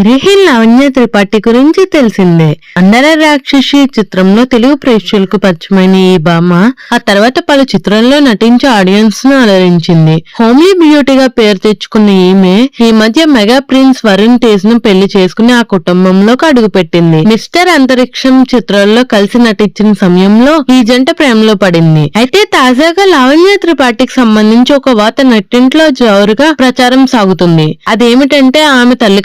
ఇరిహిల్ లావణ్య త్రిపాఠి గురించి తెలిసిందే. అందర రాక్షసి చిత్రంలో తెలుగు ప్రేక్షకులకు పరిచయమైన ఈ భామ ఆ తర్వాత పలు చిత్రాల్లో నటించి ఆడియన్స్ను అలరించింది. హోమ్లీ బ్యూటీగా పేరు తెచ్చుకున్న ఈమె ఈ మధ్య మెగా ప్రిన్స్ వరుణ్ తేజ్ను పెళ్ళి చేసుకుని ఆ కుటుంబంలోకి అడుగుపెట్టింది. మిస్టర్ అంతరిక్షం చిత్రాల్లో కలిసి నటించిన సమయంలో ఈ జంట ప్రేమలో పడింది. అయితే తాజాగా లావణ్య త్రిపాఠికి సంబంధించి ఒక వార్త నట్టింట్లో జోరుగా ప్రచారం సాగుతుంది. అదేమిటంటే ఆమె తల్లి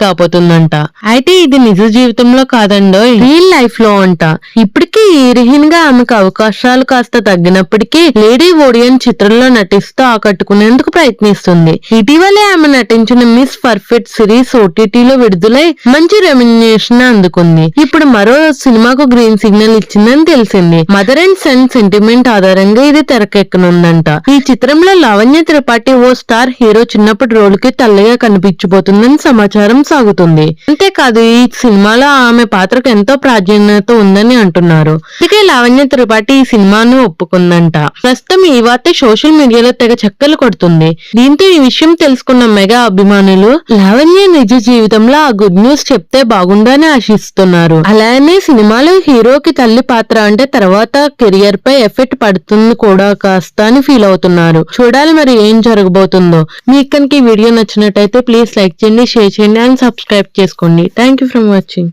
అంట. అయితే ఇది నిజ జీవితంలో కాదండో రియల్ లైఫ్లో అంట. ఇప్పటికీ హీరోయిన్గా ఆమెకు అవకాశాలు కాస్త తగ్గినప్పటికీ లేడీ ఓడియన్ చిత్రంలో నటిస్తూ ఆకట్టుకునేందుకు ప్రయత్నిస్తుంది. ఇటీవలే ఆమె నటించిన మిస్ పర్ఫెక్ట్ సిరీస్ ఓటీటీలో విడుదలై మంచి రెమ్యునేషన్ అందుకుంది. ఇప్పుడు మరో సినిమాకు గ్రీన్ సిగ్నల్ ఇచ్చిందని తెలిసింది. మదర్ అండ్ సన్ సెంటిమెంట్ ఆధారంగా ఇది తెరకెక్కనుందంట. ఈ చిత్రంలో లావణ్య త్రిపాఠి ఓ స్టార్ హీరో చిన్నప్పటి రోలుకి తల్లిగా కనిపించబోతుందని సమాచారం సాగుతుంది. అంతేకాదు ఈ సినిమాలో ఆమె పాత్రకు ఎంతో ప్రాధాన్యత ఉందని అంటున్నారు. అందుకే లావణ్య త్రిపాఠి ఈ సినిమాను ఒప్పుకుందంట. ప్రస్తుతం ఈ వార్త సోషల్ మీడియాలో తెగ చక్కలు కొడుతుంది. దీంతో ఈ విషయం తెలుసుకున్న మెగా అభిమానులు లావణ్య నిజ జీవితంలో ఆ గుడ్ న్యూస్ చెప్తే బాగుండని ఆశిస్తున్నారు. అలానే సినిమాలో హీరోకి తల్లి పాత్ర అంటే తర్వాత కెరియర్ పై ఎఫెక్ట్ పడుతుంది కూడా కాస్త అని ఫీల్ అవుతున్నారు. చూడాలి మరి ఏం జరగబోతుందో. మీకు కనుక ఈ వీడియో నచ్చినట్టయితే ప్లీజ్ లైక్ చేయండి షేర్ చేయండి అండ్ సబ్స్క్రైబ్ చేసుకోండి. Thank you for watching.